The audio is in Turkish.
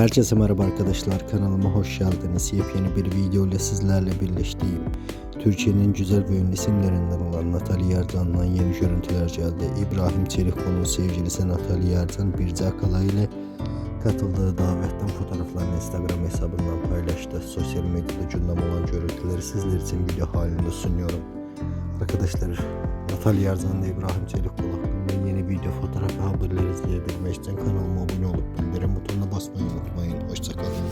Herkese merhaba arkadaşlar kanalıma hoş geldiniz. Yepyeni bir video ile sizlerle birleştiğim Türkiye'nin güzel ve ünlü isimlerinden olan Natalya Yercan'dan yeni görüntüler geldi. İbrahim Çelikkol'un sevgilisi Natalya Yercan Birce Akala ile katıldığı davetten fotoğraflarını Instagram hesabından paylaştı. Sosyal medyada gündem olan görüntüleri sizler için video halinde sunuyorum. Arkadaşlar Natalya Yercan ile İbrahim Çelikkol Hoşçakalın.